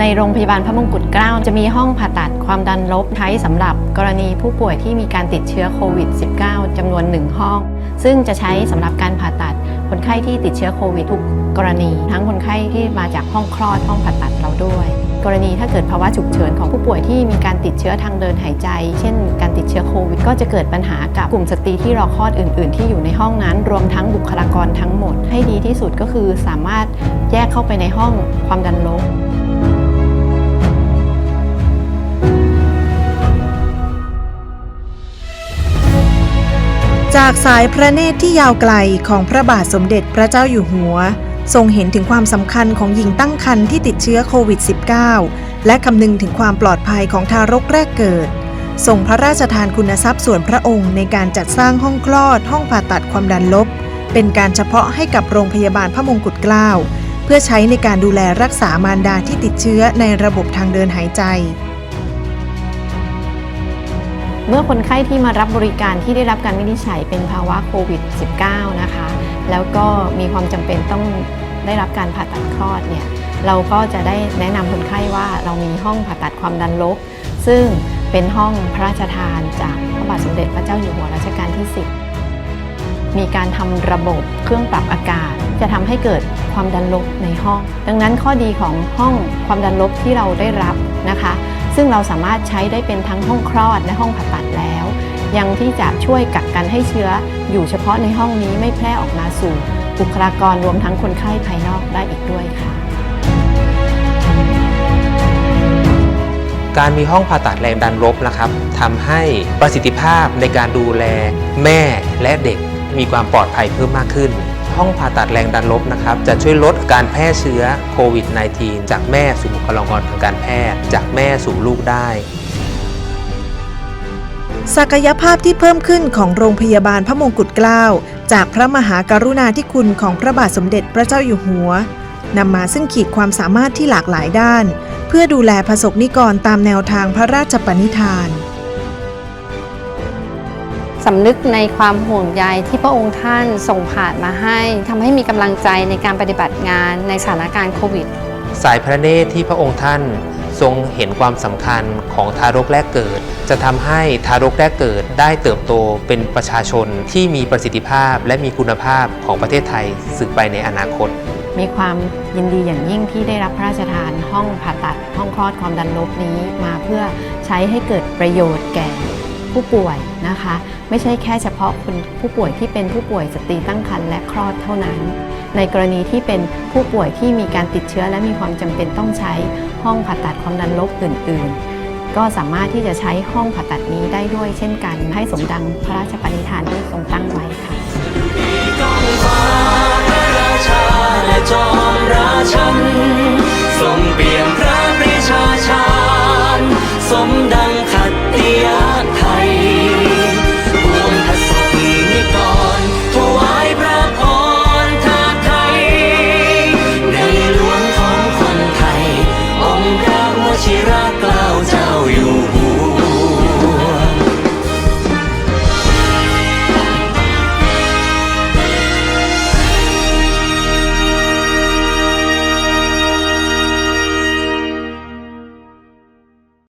ในโรงพยาบาลพระมงกุฎเกล้าจะมีห้องผ่าตัดความดันลบใช้สำหรับกรณีผู้ป่วยที่มีการติดเชื้อโควิด -19 จำนวนหนึ่งห้อง ซึ่งจะใช้สำหรับการผ่าตัดคนไข้ที่ติดเชื้อโควิดทุกกรณี ทั้งคนไข้ที่มาจากห้องคลอดห้องผ่าตัดเราด้วย กรณีถ้าเกิดภาวะฉุกเฉินของผู้ป่วยที่มีการติดเชื้อทางเดินหายใจ เช่น การติดเชื้อโควิด ก็จะเกิดปัญหากับกลุ่มสตรีที่รอคลอดอื่น ๆ ที่อยู่ในห้องนั้น รวมทั้งบุคลากรทั้งหมด ให้ดีที่สุดก็คือสามารถแยกเข้าไปในห้องความดันลบ จากสายพระเนตรที่ยาวไกลของพระบาทสมเด็จพระเจ้าอยู่หัว ทรงเห็นถึงความสำคัญของหญิงตั้งครรภ์ที่ติดเชื้อโควิด -19 และคำนึงถึงความปลอดภัยของทารกแรกเกิดทรงพระราชทานคุณทรัพย์ส่วนพระองค์ในการจัดสร้างห้องคลอด ห้องผ่าตัดความดันลบ เป็นการเฉพาะให้กับโรงพยาบาลพระมงกุฎเกล้า เพื่อใช้ในการดูแลรักษามารดาที่ติดเชื้อในระบบทางเดินหายใจ เมื่อคนไข้ที่มารับบริการที่ได้รับการวินิจฉัยเป็นภาวะโควิด -19 นะคะ แล้วก็มีความจำเป็นต้องได้รับการผ่าตัดคลอดเนี่ย เราก็จะได้แนะนำคนไข้ว่าเรามีห้องผ่าตัดความดันลบ ซึ่งเป็นห้องพระราชทานจากพระบาทสมเด็จพระเจ้าอยู่หัวรัชกาลที่ 10 มีการทำระบบเครื่องปรับอากาศ จะทำให้เกิดความดันลบในห้อง ดังนั้นข้อดีของห้องความดันลบที่เราได้รับนะคะ ซึ่งเราสามารถใช้ได้เป็นทั้งห้องคลอดและห้องผ่าตัดแล้ว ยังที่จะช่วยกักกันให้เชื้ออยู่เฉพาะในห้องนี้ไม่แพร่ออกมาสู่บุคลากรรวมทั้งคนไข้ภายนอกได้อีกด้วยค่ะ การมีห้องผ่าตัดแรงดันลบนะครับทำให้ประสิทธิภาพในการดูแลแม่และเด็กมีความปลอดภัยเพิ่มมากขึ้น ห้องผ่าตัดแรงดันลบนะครับ จะช่วยลดการแพร่เชื้อโควิด -19 จากแม่สู่บุคลากรทางการแพทย์ จากแม่สู่ลูกได้ ศักยภาพที่เพิ่มขึ้นของโรงพยาบาลพระมงกุฎเกล้า จากพระมหากรุณาธิคุณของพระบาทสมเด็จพระเจ้าอยู่หัวนำมาซึ่งขีดความสามารถที่หลากหลายด้าน เพื่อดูแลประสบนิกรตามแนวทางพระราชปณิธาน สำนึกในความห่วงใยที่พระองค์ท่านส่งผ่านมาให้ทำให้มีกำลังใจในการปฏิบัติงานในสถานการณ์โควิด สายพระเนตรที่พระองค์ท่านทรงเห็นความสำคัญของทารกแรกเกิด จะทำให้ทารกแรกเกิดได้เติบโตเป็นประชาชนที่มีประสิทธิภาพและมีคุณภาพของประเทศไทยสืบไปในอนาคต มีความยินดีอย่างยิ่งที่ได้รับพระราชทานห้องผ่าตัดห้องคลอดความดันลบนี้มาเพื่อใช้ให้เกิดประโยชน์แก่ ผู้ป่วยนะคะ ไม่ใช่แค่เฉพาะคนผู้ป่วยที่เป็นผู้ป่วยสตรีตั้งครรภ์และคลอดเท่านั้น ในกรณีที่เป็นผู้ป่วยที่มีการติดเชื้อและมีความจำเป็นต้องใช้ห้องผ่าตัดความดันลบอื่น ๆ ก็สามารถที่จะใช้ห้องผ่าตัดนี้ได้ด้วยเช่นกัน ให้สมดังพระราชปณิธานที่ทรงตั้งไว้ค่ะ